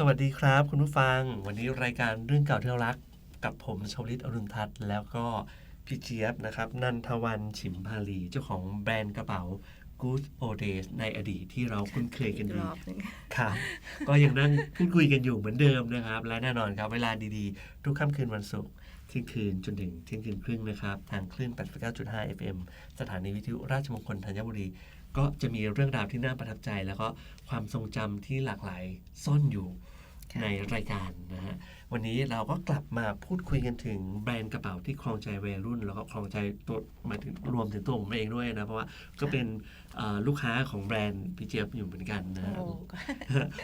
สวัสดีครับ คุณผู้ฟัง วันนี้รายการเรื่องเก่าที่เรารัก กับผมชวลิตอรุณทัศน์แล้วก็พี่เจี๊ยบนะครับนันทวันฉิมพาลีเจ้าของแบรนด์กระเป๋า Good Old Days ในอดีตที่เราคุ้นเคยกันอีกดีรอบหนึ่งครับ ก็ยังนั่งพูดคุยกันอยู่เหมือนเดิมนะครับ และแน่นอนครับ เวลาดีๆ ทุกค่ำคืนวันศุกร์เที่ยงคืนจนถึงเที่ยงคืนครึ่งนะครับ ทางคลื่น 89.5 FM สถานีวิทยุราชมงคลธัญบุรี ก็จะมีเรื่องราวที่น่าประทับใจ แล้วก็ความทรงจำที่หลากหลายซ่อนอยู่ค่ะ ในรายการนะฮะวันนี้เราก็กลับมาพูดคุยกันถึงแบรนด์กระเป๋าที่ครองใจวัยรุ่น แล้วก็ครองใจตัวหมายถึงรวมถึงตัวผมเองด้วยนะ เพราะว่าก็เป็นเอ่อลูกค้าของแบรนด์พี่เจี๊ยบอยู่เหมือนกันนะฮะโอ้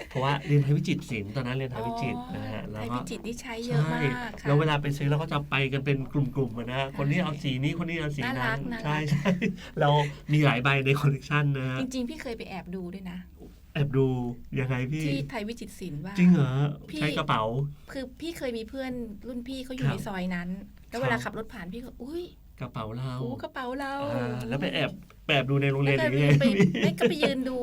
เพราะว่าเรียนไทยวิจิตรศิลป์ตอนนั้นเรียนไทยวิจิตรนะฮะไทแล้วยก็พิจิตรนี่ใช้เยอะมากใช่ค่ะแล้วเวลาไปซื้อเราก็จะไปกันเป็นกลุ่มๆอะนะฮะคนนี้เอาสีนี้คนนี้เอาสีน่ารันั้นกน่ารักใช่ใช่เรามีหลายใบในคอลเลกชันนะฮะจริงๆพี่เคยไปแอบดูด้วยนะ แอบดูยังไงพี่ ที่ไทยวิจิตรศิลป์ว่า จริงเหรอพี่ ใช้กระเป๋า คือพี่เคยมีเพื่อนรุ่นพี่เขาอคยู่รับในซอยนั้น แล้วครับเวลาขับรถผ่านพี่ก็อุ้ยกระเป๋าเราโอ้กระเป๋าเราอ่าแล้วไปแอบแอบดูในโรงเรียนแล้อวย่างก็เงี้ยไปไม่ก็ไปยืนดู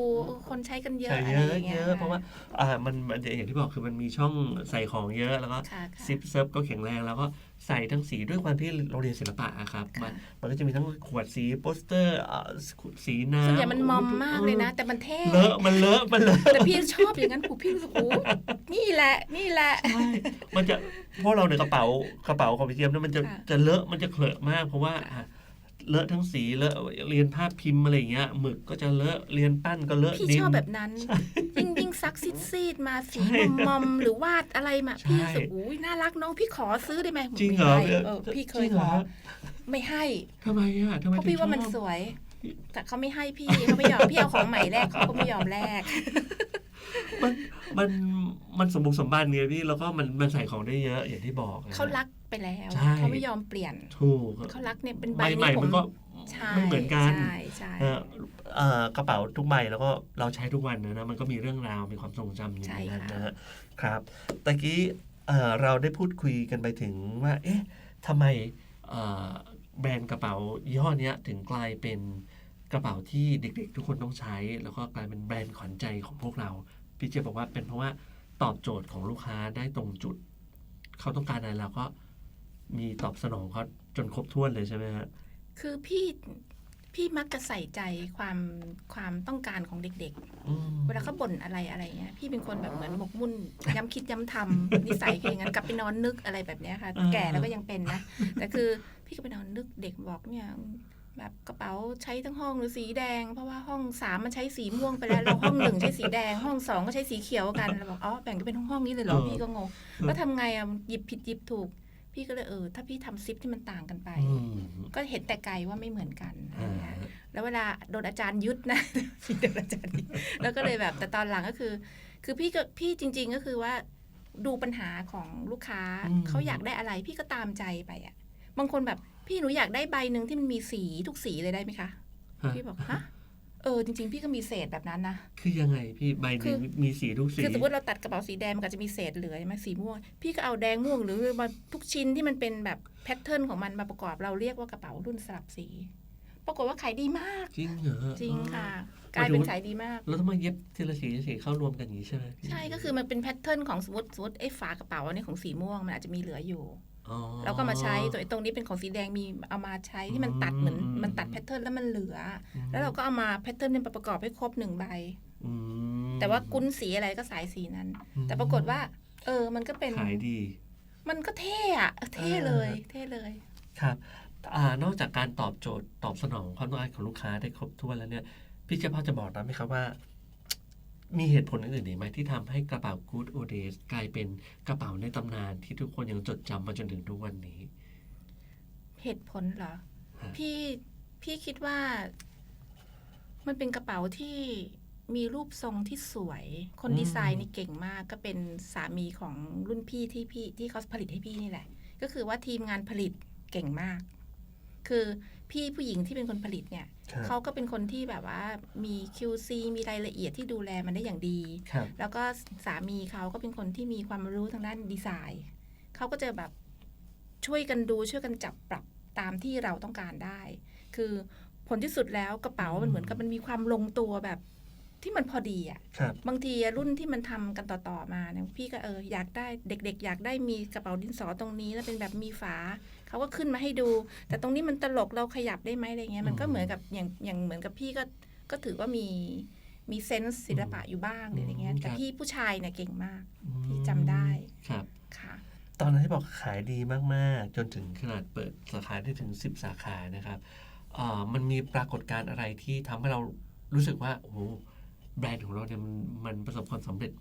คนใช้กันเยอะใช่อะไรเยออะย่างเงี้เยยอะเพราะว่าอ่ามันมันอย่างที่บอกคือมันมีช่องใส่ของเยอะแล้วก็ค่ะค่ะ ซิปเซิร์ฟก็แข็งแรงแล้วก็ ใส่ทั้งสีด้วยความที่เราเรียนศิลปะอะครับค่ะมันมันก็จะมีทั้งขวดสีโปสเตอร์อ่าสีน้ำส่วนใหญ่มันมอมมากเลยนะ แต่มันเท่เลอะมันเลอะมันเลอะแต่พี่ชอบอย่างนั้นผูพี่รู้สึกโอ้นี่แหละนี่แหละใช่มันจะเพราะเราในยกระเป๋ากระเป๋าของพี่เทียมเนี่ยมันจะค่ะจะเลอะมันจะเคลอะมากเพราะว่าอะเลอะทั้งสีเลอะเรียนภาพพิมพ์อะไรอย่างเงี้ยหมึกก็จะเลอะเรียนปั้นก็เลอะพี่ดินชอบแบบนั้นยิ่งยิ่ง ซักซีดซีดๆมาสีใช่มอมๆหรือวาดอะไรมาใช่พี่รู้สึกอุ้ยน่ารักน้องพี่ขอซื้อได้ไหมจริงเหรอไม่ให้เออพี่เคยจริงขเหรออไม่ให้ทำไมอะทำไมเพราะพี่ว่ามันถึงชสอบวย แต่เขาไม่ให้พี่เขาไม่ยอมพี่เอาของใหม่แรกเขาก็ไม่ยอมแลกมันมันมันสมบุกสมบันเนี่ยพี่แล้วก็มันมันใส่ของได้เยอะอย่างที่บอกนะเขารัก ไปแล้วใช่ เขาไม่ยอมเปลี่ยนถูก เขารักเนี่ยเป็นใบใบใหม่นี้ผมันมก็ใช่ไม่เหมือนกัน ใช่ใช่เอ่อเอ่อกระเป๋าทุกใบแล้วก็เราใช้ทุกวันนะนะมันก็มีเรื่องราวมีความทรงจำอยู่ในนั้นนะฮะครับตะกี้เอ่อเราได้พูดคุยกันไปถึงว่า เอ๊ะทำไมเอ่อแบรนด์กระเป๋ายี่ห้อเนี้ยถึงกลายเป็นกระเป๋าที่เด็กๆ ทุกคนต้องใช้ แล้วก็กลายเป็นแบรนด์ขวัญใจของพวกเรา พี่เจยบบอกว่าเป็นเพราะว่าตอบโจทย์ของลูกค้าได้ตรงจุด เขาต้องการอะไรเราก็ มีตอบสนองเขาจนครบถ้วนเลยใช่ไหมฮะ คือพี่พี่มักจะใส่ใจความความต้องการของเด็กอืมๆเวลาเขาบ่นอะไรอะไรเงี้ยพี่เป็นคนแบบเหมือนหมกมุ่นย้ำคิดย้ำทำนิสัยคืออย่างนั้นกลับไปนอนนึกอะไรแบบเนี้ยค่ะอ่าแก่แล้วก็ยังเป็นนะ แต่คือพี่ก็ไปนอนนึกเด็กบอกเนี่ยแบบกระเป๋าใช้ทั้งห้องหรือสีแดง เพราะว่าห้องสามมันใช้สีม่วงไปแล้วแล้วห้องหนึ่งใช้สีแดง ห้องสองก็ใช้สีเขียวกันเราบอกอ๋อแบ่งกันเป็นห้องห้องๆนี้เลยเหรอพี่ก็งงแล้วทำไงอะหยิบผิดหยิบถูก พี่ก็เลยเออถ้าพี่ทำซิปที่มันต่างกันไปอืมก็เห็นแต่ไกลว่าไม่เหมือนกันอะไรอ่าเงี้ยแล้วเวลาโดนอาจารย์ยึดนะพี่โดนอาจารย์ยึดแล้วก็เลยแบบแต่ตอนหลังก็คือ คือพี่ก็พี่จริง ๆ ก็คือว่าดูปัญหาของลูกค้าอืมเขาอยากได้อะไร พี่ก็ตามใจไปอะ บางคนแบบพี่หนูอยากได้ใบหนึ่งที่มันมีสีทุกสีเลยได้ไหมคะฮะพี่บอกฮะ เออจริงๆ พี่ก็มีเศษแบบนั้นนะคือยังไงพี่ใบหคืนึ่งอมีสีทุกสีคือสมมติเราตัดกระเป๋าสีแดงมันก็จะมีเศษเหลือใช่ไหมสีม่วง พี่ก็เอาแดงม่วงหรือมาทุกชิ้นที่มันเป็นแบบแพทเทิร์นของมันมาประกอบเราเรียกว่ากระเป๋ารุ่นสลับสี ปรากฏว่าขายดีมาก จริงเหรอจริงค่ะอ๋กลายเป็นขายดีมากอแล้วต้องมาเย็บทีละสีทีละสีเข้ารวมกันอย่างนี้ใช่ไหมพี่ใช่ก็คือมันเป็นแพทเทิร์นของสมมติสมมติไอ้ฝากระเป๋าอันนี้ของสีม่วงมันอาจจะมีเหลืออยู่อ๋อ แล้วก็มาใช้ตัวไอ้ตรงนี้เป็นของสีแดงมีเอามาใช้ที่มันตัดเหมือนอืมมันตัดแพทเทิร์นแล้วมันเหลืออมแล้วเราก็เอามาแพทเทิร์นนี้มาประกอบให้ครบหนึ่งใบอืมแต่ว่ากุ้นสีอะไรก็สายสีนั้น แต่ปรากฏว่า เออมันก็เป็นขายดี มันก็เท่อะเท่เลย เท่เลย ครับอ่านอกจากการตอบโจทย์ตอบสนองความต้องการของลูกค้าได้ครบถ้วนแล้วเนี่ย พี่เจ้าพ่อจะบอกนะไหมครับว่า มีเหตุผลอื่นๆอีกไหมที่ทำให้กระเป๋า Good Old Days กลายเป็นกระเป๋าในตำนานที่ทุกคนยังจดจำมาจนถึงทุกวันนี้ เหตุผลเหรอ พี่พี่คิดว่า มันเป็นกระเป๋าที่มีรูปทรงที่สวย คนอืมดีไซน์นี่เก่งมาก ก็เป็นสามีของรุ่นพี่ที่พี่ที่เขาผลิตให้พี่นี่แหละ ก็คือว่าทีมงานผลิตเก่งมาก คือพี่ผู้หญิงที่เป็นคนผลิตเนี่ย ครับเขาก็เป็นคนที่แบบว่ามี QC มีรายละเอียดที่ดูแลมันได้อย่างดี ครับ แล้วก็สามีเขาก็เป็นคนที่มีความรู้ทางด้านดีไซน์ เขาก็จะแบบช่วยกันดูช่วยกันจับปรับตามที่เราต้องการได้ คือผลที่สุดแล้วกระเป๋ามันเหมือนกับมันมีความลงตัวแบบที่มันพอดีอะ ครับ บางทีรุ่นที่มันทำกันต่อ ๆ มาเนี่ยพี่ก็เอออยากได้เด็ก ๆ อยากได้มีกระเป๋าดินสอตรงนี้ แล้วเป็นแบบมีฝา เขาก็ขึ้นมาให้ดู แต่ตรงนี้มันตลกเราขยับได้ไหมอะไรเงี้ยมันก็เหมือนกับอย่างอย่างเหมือนกับพี่ก็ก็ถือว่ามีมีเซนส์ศิลปะอยู่บ้างหรืออะไรเงี้ยแต่พี่ผู้ชายเนี่ยเก่งมากพี่จำได้ครับค่ะ ตอนนั้นที่บอกขายดีมากๆ จนถึงขนาดเปิดสาขาได้ถึง 10 สาขานะครับเอ่อมันมีปรากฏการณ์อะไรที่ทำให้เรารู้สึกว่าโอ้โหแบรนด์ของเราเนี่ยมันมันประสบความสำเร็จ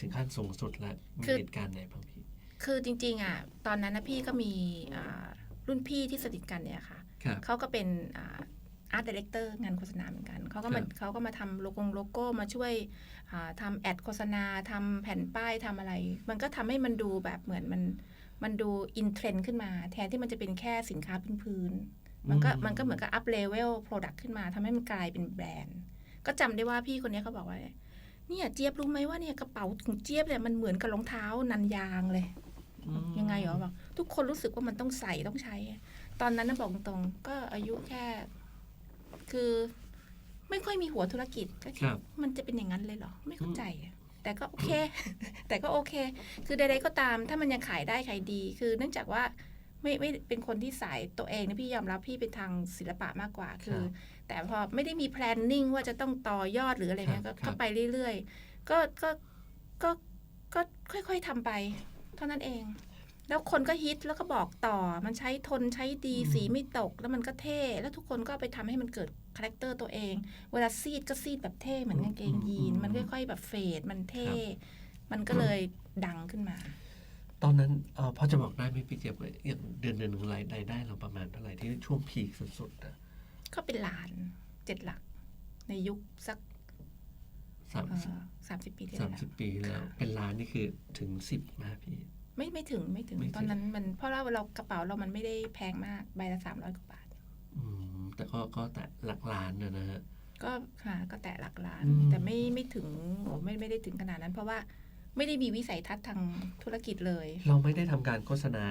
ถึงขั้นสูงสุดแล้วมีคือเหตุการณ์ไหนบ้างพี่ คือจริงๆอะตอนนั้นนะพี่ก็มีอ่ารุ่นพี่ที่สนิทกันเนี่ยค่ะครับเขาก็เป็นอาร์ตดีเลกเตอร์งานโฆษณาเหมือนกันเขาก็มาครับเขาก็มาทำโลโก้โลโก้มาช่วยอ่าทำแอดโฆษณาทำแผ่นป้ายทำอะไร มันก็ทำให้มันดูแบบเหมือนมันมันดูอินเทรนด์ขึ้นมา แทนที่มันจะเป็นแค่สินค้าพื้นๆมันก็อืมมันก็เหมือนกับอัพเลเวลโปรดักต์ขึ้นมาทำให้มันกลายเป็นแบรนด์ ก็จำได้ว่าพี่คนนี้เขาบอกว่าเนี่ยเจี๊ยบรู้ไหมว่าเนี่ยกระเป๋าของเจี๊ยบเนี่ยมันเหมือนกับรองเท้านันยางเลยอืม ยังไงเหรอบอกทุกคนรู้สึกว่ามันต้องใส่ต้องใช้ ตอนนั้นนะบอกตรงๆก็อายุแค่ คือ ไม่ค่อยมีหัวธุรกิจก็ครับมันจะเป็นอย่างนั้นเลยเหรอ ไม่เข้าใจอะแต่ก็โอเค แต่ก็โอเค คือใดๆก็ตาม ถ้ามันยังขายได้ขายดี คือเนื่องจากว่าไม่ไม่เป็นคนที่สายตัวเองนะพี่ยอมรับพี่เป็นทางศิลปะมากกว่าคือ แต่พอไม่ได้มีแพลนนิ่งว่าจะต้องต่อยอดหรืออะไรเงี้ยครัก็บครับก็ไปเรื่อยๆก็ก็ก็ก็ค่อยๆทำไป เท่านั้นเอง แล้วคนก็ฮิตแล้วก็บอกต่อ มันใช้ทนใช้ดีสีไม่ตก แล้วมันก็เท่ แล้วทุกคนก็เอาไปทำให้มันเกิดคาแรคเตอร์ตัวเอง เวลาซีดก็ซีดแบบเท่เหมือนกางเกงยีน มันค่อยๆแบบเฟดมันเท่ มันก็เลยดังขึ้นมา ตอนนั้นเอ่อพอจะบอกได้ไหมพี่เจี๊ยบว่าอย่างเดือนเดือนหนึ่งรายรายได้เราประมาณเท่าไหร่ที่ช่วงพีคสุดๆนะก็เป็นล้านเจ็ดหลัก ในยุคสัก สามสิบสามสิบปีที่สามแล้วสิบปีแล้วค่ะเป็นล้านนี่คือถึงสิบมาพี่ ไม่ไม่ถึงไม่ถึงไม่ถึง ตอนนั้นมันเพราะว่าเรากระเป๋าเรามันไม่ได้แพงมากใบละสามร้อยกว่าบาท อืม แต่ก็ก็แต่หลักล้านนะนะฮะ ก็ค่ะก็แตะหลักล้าน อืม แต่ไม่ไม่ถึงโอ้ไม่ไม่ได้ถึงขนาดนั้น เพราะว่าไม่ได้มีวิสัยทัศน์ทางธุรกิจเลย เราไม่ได้ทำการโฆษณา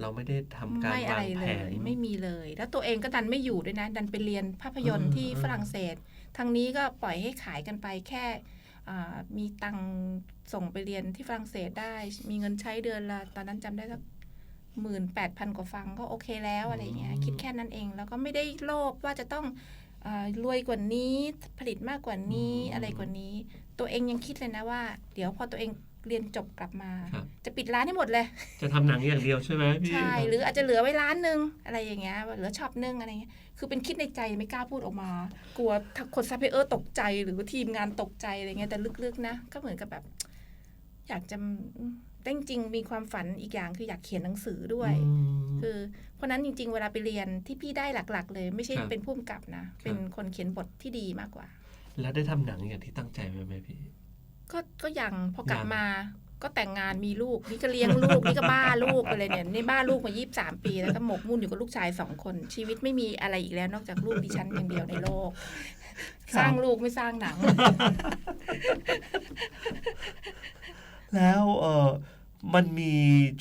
เราไม่ได้ทำการไม่อะวาไรงแผเลนยไม่มีเลย แล้วตัวเองก็ดันไม่อยู่ด้วยนะ ดันไปเรียนภาพยนตอืร์มที่อืมฝรั่งเศส ทางนี้ก็ปล่อยให้ขายกันไปแค่อ่ามีตังค์ส่งไปเรียนที่ฝรั่งเศสได้ มีเงินใช้เดือนละตอนนั้นจำได้สักหมื่นแปดพันกว่าฟังก็โอเคแล้วอะไรเงี้ยคิดแค่นั้นเอง แล้วก็ไม่ได้โลภว่าจะต้องเออรวยกว่านี้ผลิตมากกว่านี้อะไรกว่านี้ ตัวเองยังคิดเลยนะว่า เดี๋ยวพอตัวเองเรียนจบกลับมาครับจะปิดร้านให้หมดเลย จะทำหนังอย่างเดียวใช่ไหมพี่ใช่หรืออาจจะเหลือไว้ร้านหนึ่งอะไรอย่างเงี้ยเหลือช็อปหนึงอะไรเงี้ย คือเป็นคิดในใจไม่กล้าพูดออกมา กลัวถ้าคนซัพพลายเออร์ตกใจหรือว่าทีมงานตกใจอะไรเงี้ยแต่ลึกๆนะ ก็เหมือนกับแบบ อยากจะอืมแต่จริงๆมีความฝันอีกอย่างคืออยากเขียนหนังสือด้วยอืมคือเพราะฉะนั้นจริง ๆ เวลาไปเรียนที่พี่ได้หลัก ๆ เลย ไม่ใช่ครับเป็นผู้กำกับนะ เป็นคนเขียนบทที่ดีมากกว่า แล้วได้ทำหนังอย่างที่ตั้งใจไว้ไหมพี่ก็ก็ยังพอกลับยังมา ก็แต่งงานมีลูกนี่ก็เลี้ยงลูกนี่ก็บ้าลูกไปเลยเนี่ยนี่บ้าลูกมายี่สามปีแล้วก็หมกมุ่นอยู่กับลูกชายสองคน ชีวิตไม่มีอะไรอีกแล้วนอกจากลูกดิฉันอย่างเดียวในโลก สร้างลูกไม่สร้างหนัง แล้วเออมันมี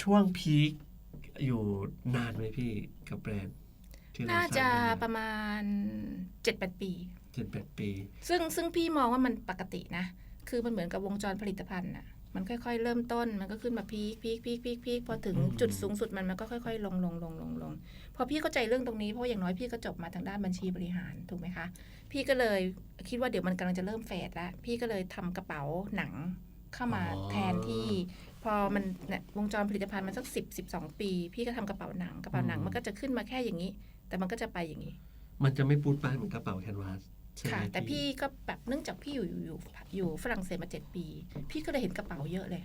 ช่วงพีคอยู่นานไหมพี่กับแบรนด์ที่เรน่าจะสร้งประมาณเจ็ดแปดปีเจ็ดแปดปี ซึ่งซึ่งพี่มองว่ามันปกตินะ คือมันเหมือนกับวงจรผลิตภัณฑ์น่ะ มันค่อยๆ เริ่มต้น มันก็ขึ้นมาพีคพีคพีคพีคพีคพอถึงอืมจุดสูงสุดมันมันก็ค่อยๆ ลงลงลงลงลงพอพี่เข้าใจเรื่องตรงนี้เพราะอย่างน้อยพี่ก็จบมาทางด้านบัญชีบริหารถูกไหมคะ พี่ก็เลยคิดว่าเดี๋ยวมันกำลังจะเริ่มเฟดแล้วพี่ก็เลยทำกระเป๋าหนังเข้ามาอ๋อแทนที่ พอมันเนี่ยวงจรผลิตภัณฑ์มันสักสิบสิบสองปี พี่ก็ทำกระเป๋าหนังกระเป๋าหนังมันก็จะขึ้นมาแค่อย่างนี้ แต่มันก็จะไปอย่างนี้ มันจะไม่ปูดป้ายเหมือนกระเป๋าแคนวาสใช่ไหม ค่ะ แต่พี่ก็แบบเนื่องจากพี่อยู่อยู่อยู่อยู่ฝรั่งเศสมาเจ็ดปี พี่ก็เลยเห็นกระเป๋าเยอะเลย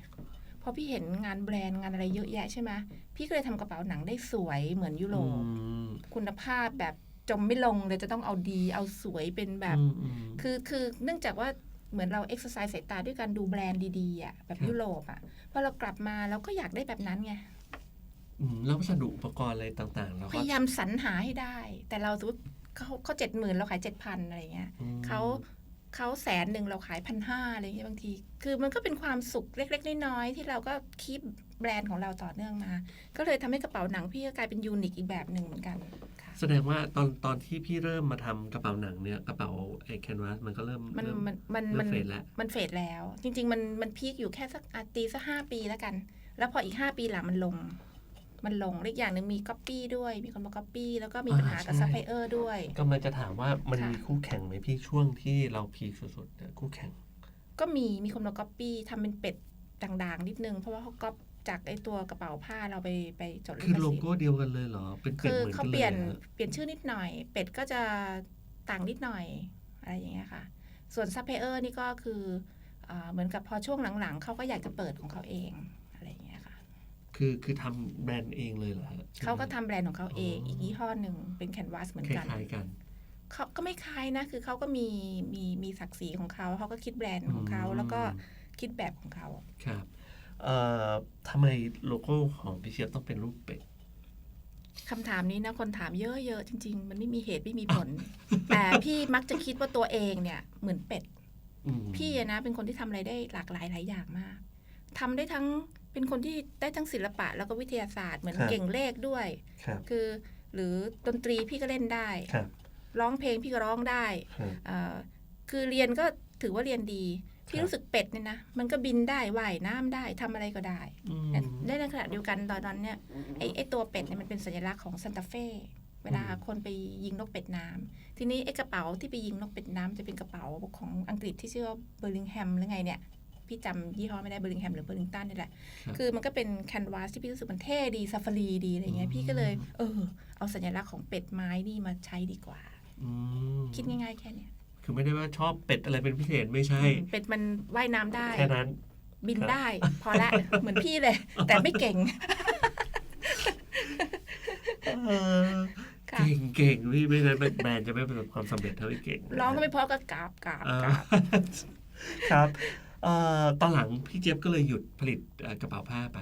พอพี่เห็นงานแบรนด์งานอะไรเยอะแยะใช่ไหมพี่ก็เลยทำกระเป๋าหนังได้สวยเหมือนยุโรปอืมคุณภาพแบบจมไม่ลงเลยจะต้องเอาดีเอาสวยเป็นแบบอืมอืมคือคือเนื่องจากว่าเหมือนเราเอ็กซ์ไซส์สายตาด้วยการดูแบรนด์ดีๆอะแบบครับยุโรปอะพอเรากลับมาเราก็อยากได้แบบนั้นไงอืมแล้ววัสดุอุปกรณ์อะไรต่างๆเราพก็ยายามสรรหาให้ได้ แต่เราสมมติ เขาเขาเจ็ดหมื่นเราขายเจ็ดพันอะไรเงี้ยอืมเขาเขาแสนหนึ่งเราขายพันห้าอะไรเงี้ยบางที คือมันก็เป็นความสุขเล็ก ๆ น้อยๆที่เราก็คีบแบรนด์ของเราต่อเนื่องมา ก็เลยทำให้กระเป๋าหนังพี่ก็กลายเป็นยูนิคอีกแบบหนึ่งเหมือนกันค่ะแสดงว่าตอนตอนที่พี่เริ่มมาทำกระเป๋าหนังเนี่ยกระเป๋าไอ้แคนวาสมันก็เริ่มมันเริ่มมันมันเริ่มันมเฟดแล้วมันเฟดแล้ว จริง ๆ มันมันพีคอยู่แค่สักอาตีสักห้าปีแล้วกัน แล้วพออีกห้าปีหลังมันลง มันลงและอีกอย่างหนึ่งมีก๊อปปี้ด้วย มีคนมาก๊อปปี้แล้วก็มีปัญหากับซัพพลายเออร์ด้วยกำลังจะถามว่ามันค่ะมีคู่แข่งไหมพี่ช่วงที่เราพีคสุดๆเนี่ยคู่แข่ง ก็มีมีคนมาก๊อปปี้ทำเป็นเป็ดด่างๆ นิดนึงเพราะว่าเขาก๊อปจากไอตัวกระเป๋าผ้าเราไปไปจดลิคือขโลสิทธิ์โก้เดียวกันเลยเหรอเป็นเป็ดคือเหมือนเขากันเปเลลี่ยยนเหรอเปลี่ยนชื่อนิดหน่อย เป็ดก็จะต่างนิดหน่อยอะไรอย่างเงี้ยค่ะ ส่วนซัพพลายเออร์นี่ก็คืออ่าเหมือนกับพอช่วงหลังๆเขาก็อยากจะเปิดของเขาเอง ค่ะคือคือทำแบรนด์เองเลยเหรอฮะใช่ไหมเขาก็ทำแบรนด์ของเขาเองอ๋ออีอีกยี่ห้อหนึ่งเป็นแคนวาสเหมือนคกันล้ายๆกันเขาก็ไม่คล้ายนะ คือเขาก็มีมีมีศักดิ์ศรีของเขาเขาก็คิดแบรนด์ของเขาอืมแล้วก็คิดแบบของเขาครับเอ่อทำไมโลโก้ของพี่เชียบต้องเป็นรูปเป็ดคำถามนี้นะคนถามเยอะๆจริง ๆ มันไม่มีเหตุไม่มีผล แต่พี่มักจะคิดว่าตัวเองเนี่ย เหมือนเป็ดอืมพี่อะนะเป็นคนที่ทำอะไรได้หลากหลายหลายอย่างมากทำได้ทั้ง เป็นคนที่ได้ทั้งศิลปะแล้วก็วิทยาศาสตร์เหมือนเก่งเลขด้วย ครับ คือหรือดนตรีพี่ก็เล่นได้ ครับ ร้องเพลงพี่ก็ร้องได้ครับ เอ่อคือเรียนก็ถือว่าเรียนดี พี่ครับ รู้สึกเป็ดเนี่ยนะ มันก็บินได้ว่ายน้ำได้ทำอะไรก็ได้อืม ได้ในขณะเดียวกันตอนนั้นเนี่ยไอ้ไอ้ตัวเป็ดเนี่ยมันเป็นสัญลักษณ์ของซันตาเฟ่เวลาอืม คนไปยิงนกเป็ดน้ำทีนี้ไอ้กระเป๋าที่ไปยิงนกเป็ดน้ำจะเป็นกระเป๋าของอังกฤษที่ชื่อว่าเบอร์ลิงแฮมหรือไงเนี่ย พี่จำยี่ห้อไม่ได้เบอร์ลิงแฮมหรือเบอร์ลิงตันนี่แหละครับคือมันก็เป็นแคนวาสที่พี่รู้สึกมันเท่ดีซาฟารีดีอะไรเงี้ยพี่ก็เลย เออ เอาสัญลักษณ์ของเป็ดไม้นี่มาใช้ดีกว่าอืมคิดง่ายๆแค่เนี้ยคือไม่ได้ว่าชอบเป็ดอะไรเป็นพิเศษไม่ใช่ เป็ดมันว่ายน้ำได้แค่นั้น บินครับได้ พอละเหมือนพี่เลย แต่ไม่เก่งเออค่ะเก่งเก่งพี่ไม่งั้นแบรนด์จะไม่ประสบความสำเร็จเท่าที่เก่งนะร้องก็ไม่เพราะก็กราบกราบเอ่อกราบครับเอ่อ ตอนหลังพี่เจี๊ยบก็เลยหยุดผลิตเอ่อกระเป๋าผ้าไป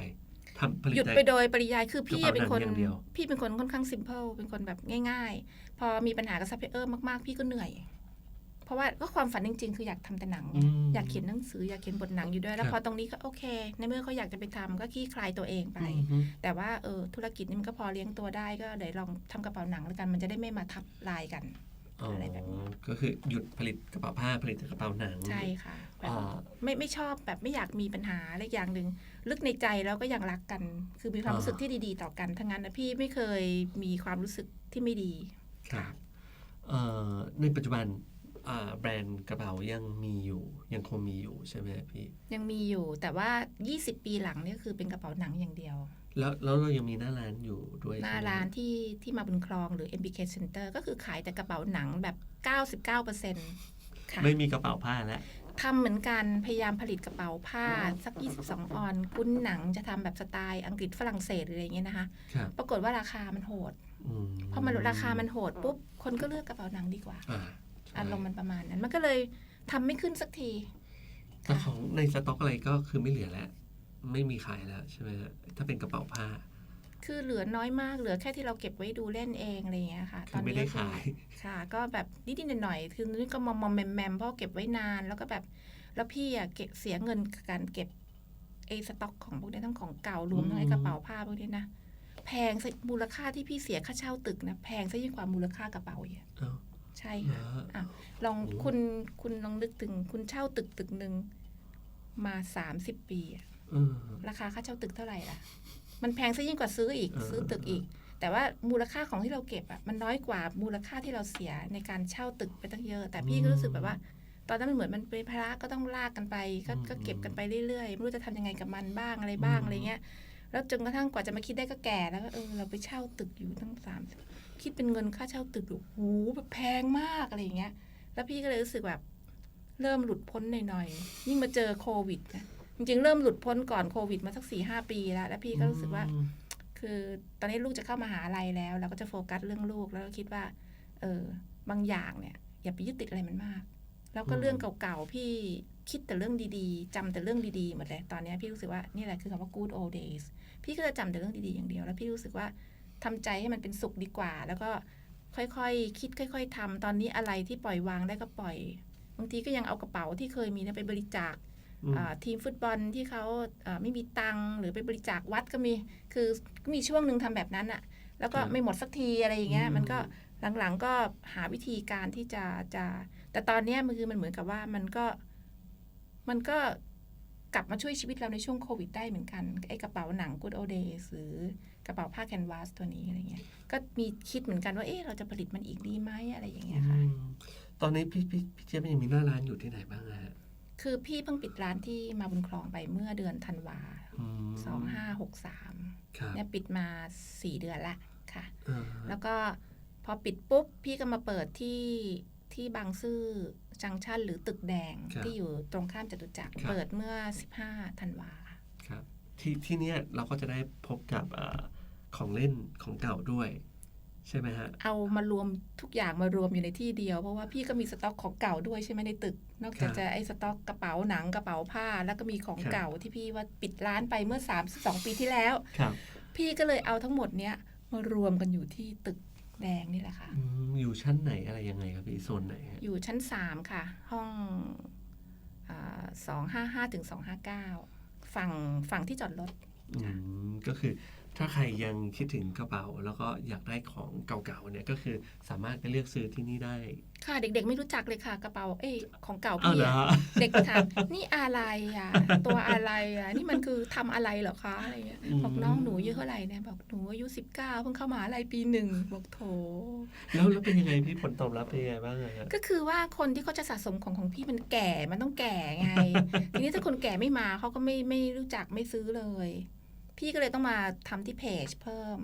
ทำผลิตหยุดแต่ไปโดยปริยายคือพี่กระเป๋าเป็นคนหนังอย่างเดียวพี่เป็นคนค่อนข้างซิมเ l ิลเป็นคนแบบง่าย ๆ พอมีปัญหากับซัพพลายเออร์มากๆ พี่ก็เหนื่อย เพราะว่าก็ความฝันจริงๆ คืออยากทำแต่หนังไงมอยากเขียนหนังสืออยากเขียนบทหนังอยู่ด้วย แล้ควรับพอตรงนี้ก็โอเค ในเมื่อเขาอยากจะไปทำก็ขี้คลายตัวเองไปอืมฮึแต่ว่าเออธุรกิจนี้มันก็พอเลี้ยงตัวได้ก็เดี๋ยวลองทำกระเป๋าหนังแล้วกัน มันจะได้ไม่มาทับลายกัน อ๋ออะไรแบบนี้ก็คือหยุดผลิตกระเป๋าผ้าผลิตแต่กระเป๋าหนังใช่ค่ะแบบอ่าไม่ไม่ชอบแบบไม่อยากมีปัญหาและอีกอย่างหนึ่งลึกในใจแล้วก็ยังรักกัน คือมีความอ่ารู้รู้สึกที่ดีๆ ต่อกันทั้งนั้นนะพี่ไม่เคยมีความรู้สึกที่ไม่ดีครับเอ่อในปัจจุบันอ่าแบรนด์กระเป๋ายังมีอยู่ยังคงมีอยู่ใช่ไหมพี่ยังมีอยู่แต่ว่า 20 ปีหลังเนี่ยคือเป็นกระเป๋าหนังอย่างเดียว แล้วแล้วเรายังมีหน้าร้านอยู่ด้วย หน้าใช่ไมร้านที่ที่มาบุญคลองหรือ MBK Center ก็คือขายแต่กระเป๋าหนังแบบ 99%ค่ะไม่มีกระเป๋าผ้าแล้วทำเหมือนกันพยายามผลิตกระเป๋าผ้าสัก 22 ออนกุ้นหนังจะทำแบบสไตล์อังกฤษฝรั่งเศสหรืออะไรอย่างเงี้ยนะคะครับปรากฏว่าราคามันโหดอืมพอมันราคามันโหดปุ๊บคนก็เลือกกระเป๋าหนังดีกว่าอ่าใช่อารมณ์มันประมาณนั้น มันก็เลยทำไม่ขึ้นสักทีแต่ของในสต็อกอะไรก็คือไม่เหลือแล้ว ไม่มีขายแล้วใช่ไหมฮะถ้าเป็นกระเป๋าผ้า คือเหลือน้อยมากเหลือแค่ที่เราเก็บไว้ดูเล่นเองอะไรอย่างเงี้ยค่ะคือไม่ได้ก็ขายค่ะ ก็แบบนิดๆหน่อยๆคือนี่ก็มอมมอมแมมแมมเพราะเก็บไว้นานแล้วก็แบบ แล้วพี่อะเก็บเสียเงินกับการเก็บไอ้สต็อกของพวกนี้ทั้งของเก่ารวมทั้งไอ้กระเป๋าผ้าพวกนี้นะแพงซะมูลค่าที่พี่เสียค่าเช่าตึกนะแพงซะยิ่งกว่ามูลค่ากระเป๋าอีกเอ้าใช่เหรค่ะอลองโอ้คุณคุณลองนึกถึงคุณเช่าตึกตึกหนึ่งมาสามสิบปีอะเออ ราคาค่าเช่าตึกเท่าไหร่ล่ะ มันแพงซะยิ่งกว่าซื้ออีกเออซื้อตึกอีก แต่ว่ามูลค่าของที่เราเก็บอะมันน้อยกว่ามูลค่าที่เราเสียในการเช่าตึกไปตั้งเยอะ แต่พี่ก็รู้สึกแบบว่า ตอนนั้นมันเหมือนมันเป็นภาระก็ต้องลากกันไป ก็ก็เก็บกันไปเรื่อยๆไม่รู้จะทำยังไงกับมันบ้างอะไรบ้างอะไรเงี้ยแล้วจนกระทั่งกว่าจะมาคิดได้ก็แก่แล้วก็เออเราไปเช่าตึกอยู่ตั้งสามคิดเป็นเงินค่าเช่าตึกโอ้โหแบบแพงมากอะไรอย่างเงี้ย แล้วพี่ก็เลยรู้สึกแบบ เริ่มหลุดพ้นหน่อยๆยิ่งมาเจอโควิดนะ จริงๆ เริ่มหลุดพ้นก่อนโควิดมาสักสี่ห้าปีแล้ว แล้วพี่ก็รู้สึกว่าอืมคือตอนนี้ลูกจะเข้ามาหาลัยแล้ว เราก็จะโฟกัสเรื่องลูกแล้วก็คิดว่า เออบางอย่างเนี่ย อย่าไปยึดติดอะไรมันมาก แล้วก็อืมเรื่องเก่าๆ พี่คิดแต่เรื่องดีๆจำแต่เรื่องดีๆหมดเลยตอนนี้พี่รู้สึกว่านี่แหละคือคำว่า good old days พี่ก็จะจำแต่เรื่องดีๆอย่างเดียว แล้วพี่รู้สึกว่าทำใจให้มันเป็นสุขดีกว่า แล้วก็ค่อยๆคิดค่อย ๆทำตอนนี้อะไรที่ปล่อยวางได้ก็ปล่อย บางทีก็ยังเอากระเป๋าที่เคยมีเนี่ยไปบริจาคอืมอ่า ทีมฟุตบอลที่เขาอ่าไม่มีตังค์หรือไปบริจาควัดก็มี คือก็มีช่วงหนึ่งทำแบบนั้นอะแล้วก็ครับไม่หมดสักทีอะไรอย่างเงี้ยอืมมันก็หลังๆก็หาวิธีการที่จะจะ แต่ตอนเนี้ยมันคือมันเหมือนกับว่ามันก็มันก็กลับมาช่วยชีวิตเราในช่วงโควิดได้เหมือนกันไอ้กระเป๋าหนัง Good Old Days หรือกระเป๋าผ้าแคนวาสตัวนี้อะไรเงี้ยก็มีคิดเหมือนกันว่าเอ๊ะเราจะผลิตมันอีกดีไหมอะไรอย่างเงี้ยค่ะอืมตอนนี้พี่พี่พี่เจี๊ยบยังมีหน้าร้านอยู่ที่ไหนบ้างอะฮะ คือพี่เพิ่งปิดร้านที่มาบุญคลองไปเมื่อเดือนธันวาอืมสองห้าหกสามครับเนี่ยปิดมาสี่เดือนละค่ะอ่าแล้วก็พอปิดปุ๊บ พี่ก็มาเปิดที่ที่บางซื่อจังชั่นหรือตึกแดงที่อยู่ตรงข้ามจตุจักรเปิดเมื่อ 15ธันวาครับที่ที่เนี้ยเราก็จะได้พบกับอ่าของเล่นของเก่าด้วย ใช่ไหมฮะ เอามารวมทุกอย่างมารวมอยู่ในที่เดียว เพราะว่าพี่ก็มีสต็อกของเก่าด้วยใช่ไหมในตึก นอกจากครับจะไอ้สต็อกกระเป๋าหนังกระเป๋าผ้า แล้วก็มีของครับเก่าที่พี่ว่าปิดร้านไปเมื่อ 3 2 ปีที่แล้วครับพี่ก็เลยเอาทั้งหมดเนี้ยมารวมกันอยู่ที่ตึกแดงนี่แหละค่ะอืมอยู่ชั้นไหนอะไรยังไงครับพี่โซนไหนฮะอยู่ชั้นสามค่ะ ห้องสองห้าห้าถึงสองห้าเก้าฝั่งฝั่งที่จอดรถอืมก็คือ ถ้าใครยังคิดถึงกระเป๋า แล้วก็อยากได้ของเก่าๆเนี่ยก็คือสามารถไปเลือกซื้อที่นี่ได้ ค่ะเด็กๆ ไม่รู้จักเลยค่ะกระเป๋าเอ้ยของเก่าอ้าวพี่เหรออะฮะเด็กถามนี่อะไรอะตัวอะไรอะนี่มันคือทำอะไรเหรอคะอะไรเงี้ยบอกน้องหนูอายุเท่าไหร่เนี่ยบอกหนูอายุสิบเก้าเพิ่งเข้ามหาอะไรปีหนึ่งบอกโถ แล้วแล้วเป็นยังไงพี่ผลตอบรับเป็นยังไงบ้างอะฮะก็คือว่าคนที่เขาจะสะสมของของพี่มันแก่มันต้องแก่ไง ทีนี้ถ้าคนแก่ไม่มาเขาก็ไม่ไม่รู้จักไม่ซื้อเลย พี่ก็เลยต้องมาทำที่เพจเพิ่ม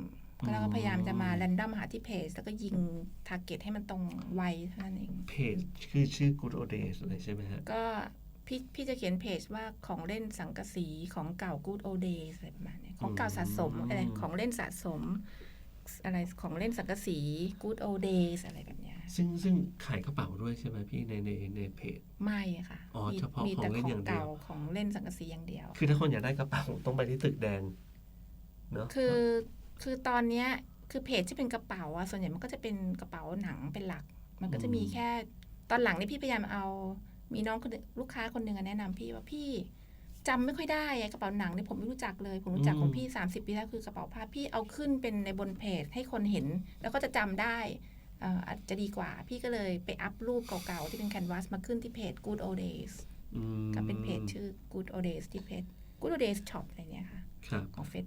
แล้วก็พยายามจะมาแรนดอมหาที่เพจ แล้วก็ยิงทาร์เก็ตให้มันตรงวัยเท่านั้นเอง เพจคือชื่อ Good Old Days เลยใช่ไหมฮะ ก็พี่พี่จะเขียนเพจว่าของเล่นสังกะสีของเก่า Good Old Days อะไรประมาณเนี้ยของเก่าสะสมอืมอะไรของเล่นสะสม อะไรของเล่นสังกะสี Good Old Days อะไรแบบเนี้ยซึ่งซึ่งขายกระเป๋าด้วยใช่ไหมพี่ในในในเพจ ไม่ค่ะอ๋อมีเฉพาะมีแต่ของเล่นขออย่างงเดียวเก่าของเล่นสังกะสีอย่างเดียว คือถ้าคนอยากได้กระเป๋าต้องไปที่ตึกแดง เนาะคือคือตอนเนี้ยคือเพจที่เป็นกระเป๋าอะส่วนใหญ่มันก็จะเป็นกระเป๋าหนังเป็นหลัก มันก็จะมีแค่ตอนหลังนี่พี่พยายามเอา มีน้องคนหนึ่งลูกค้าคนหนึ่งอะแนะนำพี่ว่าพี่จำไม่ค่อยได้อะกระเป๋าหนังเนี่ยผมไม่รู้จักเลย ผมรู้จักของพี่ 30 ปีแล้วคือกระเป๋าผ้าพี่เอาขึ้นเป็นในบนเพจให้คนเห็น แล้วก็จะจำได้เอ่ออาจจะดีกว่า พี่ก็เลยไปอัพรูปเก่าๆ ที่เป็นแคนวาสมาขึ้นที่เพจ Good Old Days อืมก็เป็นเพจชื่อ Good Old Days ที่เพจ Good Old Days Shop อะไรเนี่ยค่ะครับของเฟซ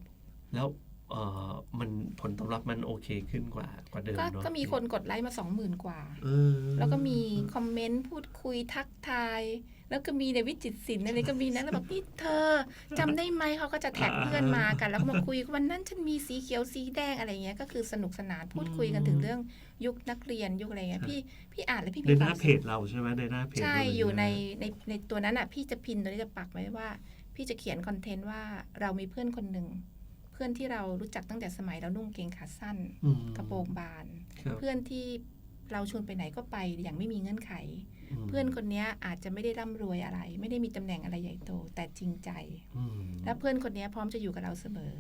แล้วเอ่อมันผลตอบรับมันโอเคขึ้นกว่ากว่าเดิมก็เนาะก็มีคนกดไลค์มาสองหมื่นกว่าเออแล้วก็มีคอมเมนต์พูดคุยทักทาย แล้วก็มีในวิจิตรศิลป์อะไรก็มีนะแล้วบอกนี่เธอจำได้ไหมเขาก็จะแท็กเพื่อนมากัน แล้วก็มาคุยวันนั้นฉันมีสีเขียวสีแดงอะไรเงี้ยก็คือสนุกสนานพูดคุยกันถึงเรื่องยุคนักเรียนยุคอะไรเงี้ยพี่พี่อ่านแล้วพี่ในมีหควาน้ามเพสุขจเราใช่ไหมในหน้าเพจใช่เราเลอยู่ในะในในตัวนั้นอะพี่จะพินตัวนี้จะปักไว้ว่า พี่จะเขียนคอนเทนต์ว่าเรามีเพื่อนคนหนึ่งเพื่อนที่เรารู้จักตั้งแต่สมัยเรานุ่งเกงขาสั้นอืมกระโปรงบานครับเพื่อนที่เราชวนไปไหนก็ไปอย่างไม่มีเงื่อนไขมเพื่อนคนเนี้ยอาจจะไม่ได้ร่ำรวยอะไร ไม่ได้มีตำแหน่งอะไรใหญ่โต แต่จริงใจอืมและเพื่อนคนเนี้ยพร้อมจะอยู่กับเราเสมอ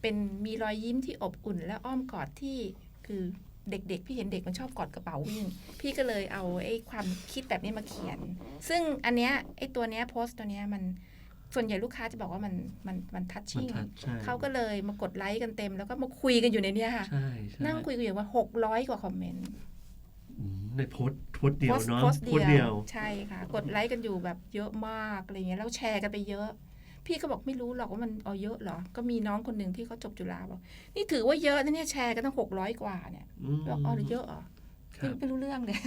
เป็นมีรอยยิ้มที่อบอุ่น และอ้อมกอดที่คือเด็กๆ พี่เห็นเด็กมันชอบกอดกระเป๋าวิ่ง พี่ก็เลยเอาไอ้ความคิดแบบนี้มาเขียน ซึ่งอันเนี้ยไอ้ตัวเนี้ยโพสต์ตัวเนี้ยมัน ส่วนใหญ่ลูกค้าจะบอกว่ามันมันมันทัชมันชิ่งทัดใช่เขาก็เลยมากดไลค์กันเต็ม แล้วก็มาคุยกันอยู่ในเนี้ยค่ะใช่ใช่นั่งคุยกันอยู่ว่าหกร้อยกว่าคอมเมนต์อืมในโพสต์โพสต์เดียวเนาะโพสต์โพสต์เดีเดียยววใช่ค่ะ กดไลค์กันอยู่แบบเยอะมากอะไรเงี้ยแล้วแชร์กันไปเยอะ พี่ก็บอกไม่รู้หรอกว่ามันเอาเยอะเหรอ ก็มีน้องคนหนึ่งที่เขาจบจุฬาบอกนี่ถือว่าเยอะนะเนี่ยแชร์กันตั้งหกร้อยกว่าเนี่ยอืมบอกอ๋อหรือเยอะเหรอครัไม่บไม่รู้เรื่องเลย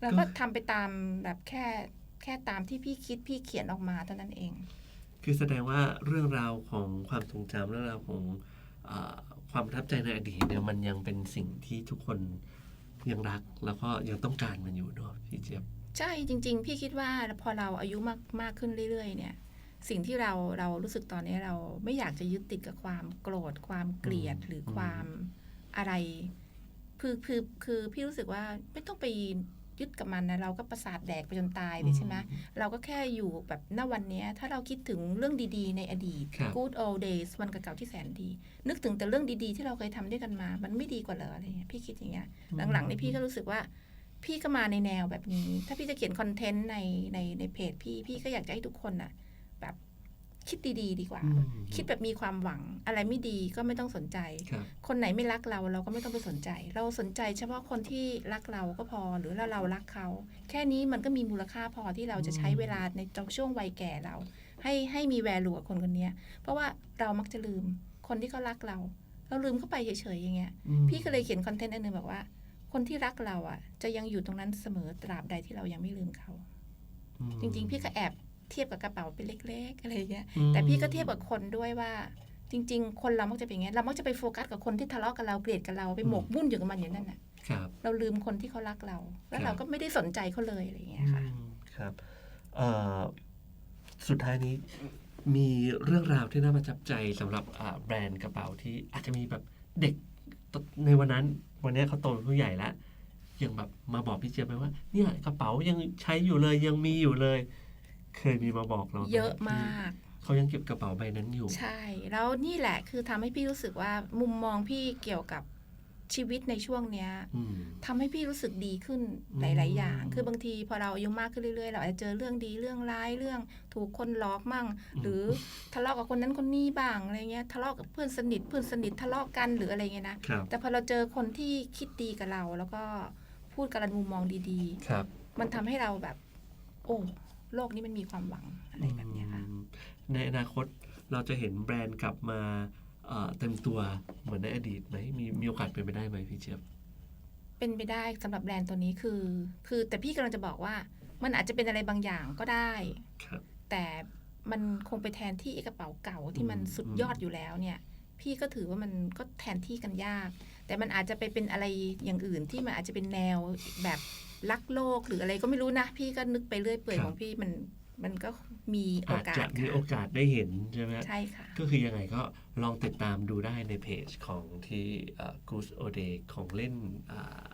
แล้วก็ทำไปตามแบบแค่ แค่ตามที่พี่คิดพี่เขียนออกมาเท่านั้นเอง คือแสดงว่าเรื่องราวของความทรงจำเรื่องราวของเออความประทับใจในอดีตเนี่ยมันยังเป็นสิ่งที่ทุกคนยังรักแล้วก็ยังต้องการมันอยู่เนาะพี่เจี๊ยบใช่จริง ๆ พี่คิดว่าพอเราอายุมากมากขึ้นเรื่อย ๆ เนี่ย สิ่งที่เราเรารู้สึกตอนนี้เราไม่อยากจะยึดติดกับความโกรธ ความเกลียดอืมหรือความอะไรคือคือคือพี่รู้สึกว่าไม่ต้องไป ยึดกับมันนะเราก็ประสาทแดกไปจนตายเลยใช่ไหมเราก็แค่อยู่แบบณวันเนี้ยถ้าเราคิดถึงเรื่องดีๆ ในอดีตครับ good old days วันเก่าๆที่แสนดี นึกถึงแต่เรื่องดีๆ ที่เราเคยทำด้วยกันมา มันไม่ดีกว่าเหรออะไรเงี้ยพี่คิดอย่างเงี้ยหลังๆนี่พี่ก็รู้สึกว่า พี่ก็มาในแนวแบบนี้ ถ้าพี่จะเขียนคอนเทนต์ในในในเพจพี่พี่ก็อยากจะให้ทุกคนน่ะแบบ คิดดีๆ ดีกว่าอืมคิดแบบมีความหวัง อะไรไม่ดีก็ไม่ต้องสนใจครับคนไหนไม่รักเราเราก็ไม่ต้องไปสนใจ เราสนใจเฉพาะคนที่รักเราก็พอหรือเราเรารักเขา แค่นี้มันก็มีมูลค่าพอที่เราจะใช้เวลาในช่วงวัยแก่เรา ให้ให้มีแวลูกับคนคนเนี้ยเพราะว่าเรามักจะลืมคนที่เขารักเรา เราลืมเข้าไปเฉยๆอย่างเงี้ยอืมพี่ก็เลยเขียนคอนเทนต์อันหนึงบอกว่า คนที่รักเราอะ จะยังอยู่ตรงนั้นเสมอตราบใดที่เรายังไม่ลืมเขาอืมจริง ๆ พี่ก็แอบเทียบกับกระเป๋าเป็นเล็ก ๆ อะไรอย่างเงี้ยอืมแต่พี่ก็เทียบกับคนด้วยว่า จริง ๆ คนเรามักจะเป็นอย่างเงี้ยเรามักจะไปโฟกัสกับคนที่ทะเลาะกับเราเกลียดกับเราไปหมกมุ่นอยู่กับมันอย่างนั้นน่ะครับเราลืมคนที่เขารักเรา แล้วครับเราก็ไม่ได้สนใจเขาเลยอะไรอย่างเงี้ยค่ะอืมครับเอ่อสุดท้ายนี้มีเรื่องราวที่น่าประทับใจสำหรับอ่าแบรนด์กระเป๋าที่อาจจะมีแบบเด็กในวันนั้น วันนี้เขาโตเป็นผู้ใหญ่แล้วยังแบบมาบอกพี่เจี๊ยบไหมว่า เนี่ยกระเป๋ายังใช้อยู่เลยยังมีอยู่เลย เคยมีมาบอกเราไหเยอะมาก เขายังเก็บกระเป๋าใบนั้นอยู่ ใช่ แล้วนี่แหละคือทำให้พี่รู้สึกว่ามุมมองพี่เกี่ยวกับชีวิตในช่วงเนี้ยอืมทำให้พี่รู้สึกดีขึ้นอืมหลาย ๆ อย่าง คือบางทีพอเราอายุมากขึ้นเรื่อย ๆ เราอาจจะเจอเรื่องดีเรื่องร้ายเรื่อง ถูกคนหลอกมั่ง หรือทะเลาะกับคนนั้นคนนี้บ้างอะไรเงี้ยทะเลาะกับเพื่อนสนิทเพื่อนสนิททะเลาะกันหรืออะไรเงี้ยนะครับแต่พอเราเจอคนที่คิดดีกับเรา แล้วก็พูดกับเราในมุมมองดีครับๆมันทำให้เราแบบ โอ้ โลกนี้มันมีความหวังอะไรแบบเนี้ยค่ะอืมในอนาคตเราจะเห็นแบรนด์กลับมาเอ่อเต็มตัวเหมือนในอดีตไหมมีมีโอกาสเป็นไปได้ไหมพี่เจี๊ยบเป็นไปได้สำหรับแบรนด์ตัวนี้คือ คือแต่พี่กำลังจะบอกว่า มันอาจจะเป็นอะไรบางอย่างก็ได้ครับแต่มันคงไปแทนที่ไอ้กระเป๋าเก่าที่มันอืมสุดยอดอยู่แล้วเนี่ย พี่ก็ถือว่ามันก็แทนที่กันยาก แต่มันอาจจะไปเป็นอะไรอย่างอื่นที่มันอาจจะเป็นแนวแบบ รักโลกหรืออะไรก็ไม่รู้นะ พี่ก็นึกไปเรื่อยเปื่อยของพี่มันมันก็มีโออาจกาจะสมีโอกาสได้เห็นใช่ไหมใช่ค่ะ ก็คือยังไงก็ลองติดตามดูได้ในเพจของที่กูสโอเดของเล่นอ่า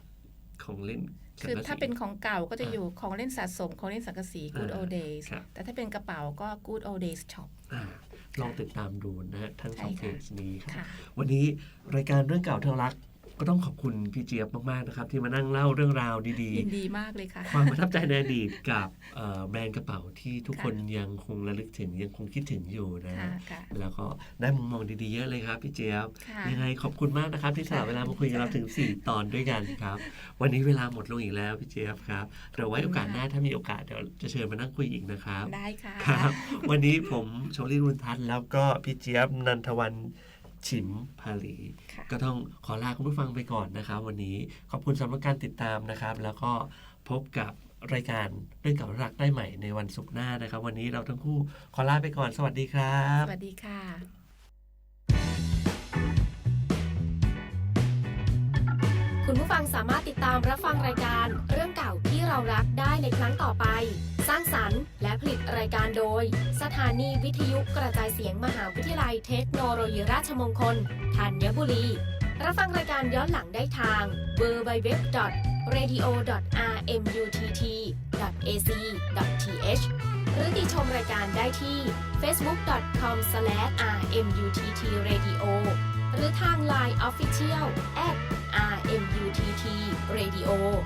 ของเล่น คือถ้าเป็นของเก่าก็จะอ่าอยู่ของเล่นสะสม ของเล่นสังกะสี good อ่า old days ครับแต่ถ้าเป็นกระเป๋าก็ good old days shop อ่าลองติดตามดูนะฮะทั้งสองใช่เพค่ะจนี้ครับค่ะวันนี้รายการเรื่องเก่าเท่ารัก ก็ต้องขอบคุณพี่เจี๊ยบมากๆนะครับ ที่มานั่งเล่าเรื่องราวดียินดีมากเลยค่ะๆความประทับใจในอดีตกับเอ่อแบรนด์กระเป๋าที่ทุกค่ะคนยังคงระลึกถึงยังคงคิดถึงอยู่นะค่ะฮะค่ะแล้วก็ได้มุมมองดีๆเยอะเลยครับพี่เจี๊ยบค่ะยังไงขอบคุณมากนะครับ ที่สละเวลามาคุยกับเราถึง 4 ตอนด้วยกันครับ วันนี้เวลาหมดลงอีกแล้วพี่เจี๊ยบครับเดี๋ยวไว้โอกาสหน้าถ้ามีโอกาสเดี๋ยวจะเชิญมานั่งคุยอีกนะครับได้ค่ะครับ วันนี้ผมโชลีรุนทัศน์แล้วก็พี่เจี๊ยบนันทวัน ฉิมพาลีค่ะก็ต้องขอลาคุณผู้ฟังไปก่อนนะครับ วันนี้ขอบคุณสำหรับการติดตามนะครับ แล้วก็พบกับรายการเรื่องเก่ารักได้ใหม่ในวันศุกร์หน้านะครับ วันนี้เราทั้งคู่ขอลาไปก่อนสวัสดีครับ สวัสดีค่ะ คุณผู้ฟังสามารถติดตามรับฟังรายการเรื่องเก่าที่เรารักได้ในครั้งต่อไป สร้างสรรค์และผลิตรายการโดย สถานีวิทยุกระจายเสียงมหาวิทยาลัยเทคโนโลยีราชมงคลธัญบุรี รับฟังรายการย้อนหลังได้ทาง www.radio.rmutt.ac.th หรือติชมรายการได้ที่ facebook.com/rmuttradio หรือทาง Line Official R M U T T Radio